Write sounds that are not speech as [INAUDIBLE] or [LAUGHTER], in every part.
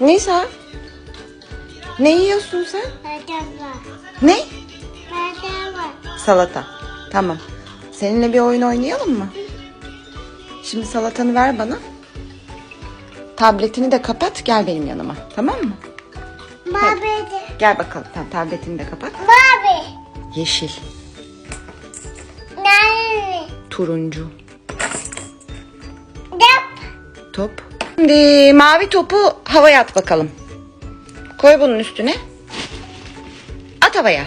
Nisa. Ne yiyorsun sen? Merhaba. Ne? Merhaba. Salata. Tamam. Seninle bir oyun oynayalım mı? Şimdi salatanı ver bana. Tabletini de kapat gel benim yanıma. Tamam mı? Mavi. Gel bakalım. Tamam, tabletini de kapat. Mavi. Yeşil, Mavi. turuncu, Dap. top. Şimdi mavi topu havaya at bakalım. Koy bunun üstüne. At havaya.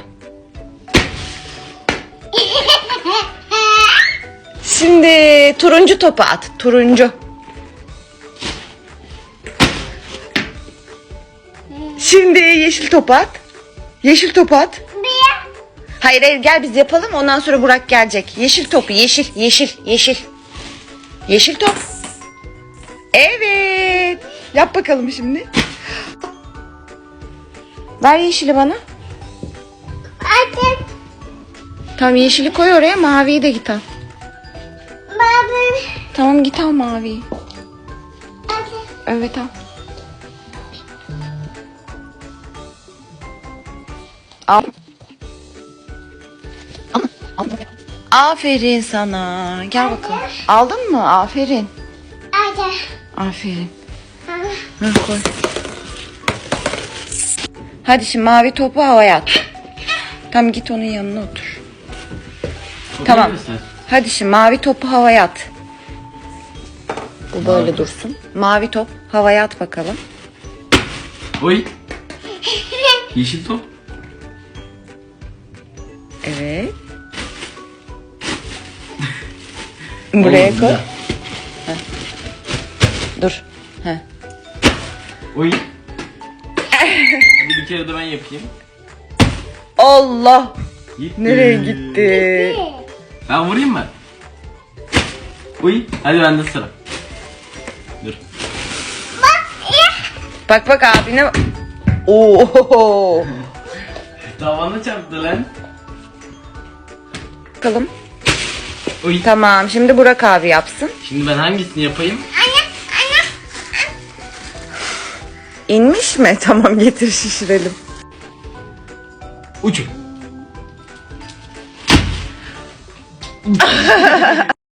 Şimdi turuncu topu at. Turuncu. Şimdi yeşil topu at. Yeşil topu at. Hayır hayır gel biz yapalım ondan sonra Burak gelecek. Yeşil topu yeşil yeşil yeşil. Yeşil top. Evet. Yap bakalım şimdi. Ver yeşili bana. Adım. Tamam yeşili koy oraya maviyi de git al. Mavi. Tamam git al maviyi. Adım. Evet al. Al. Aferin sana. Gel bakalım. Aldın mı? Aferin. Adım. Aferin. Hı, koy. Hadi şimdi mavi topu havaya at. Tamam git onun yanına otur. Tamam. Hadi şimdi mavi topu havaya at. Bu böyle dursun. Mavi top havaya at bakalım. Oy. [LAUGHS] Yeşil top. Evet. Buraya koy. Dur. Heh. Oy. [LAUGHS] Hadi bir kere de ben yapayım. Allah. Gitti. Nereye gitti? Ben vurayım mı? Oy. Hadi bende sıra. Dur. Bak bak abine. Oo. Tavana çarptı lan. Bakalım. Oy. Tamam şimdi Burak abi yapsın. Şimdi ben hangisini yapayım? İnmiş mi? [LAUGHS] Tamam getir şişirelim. Uçun. [LAUGHS]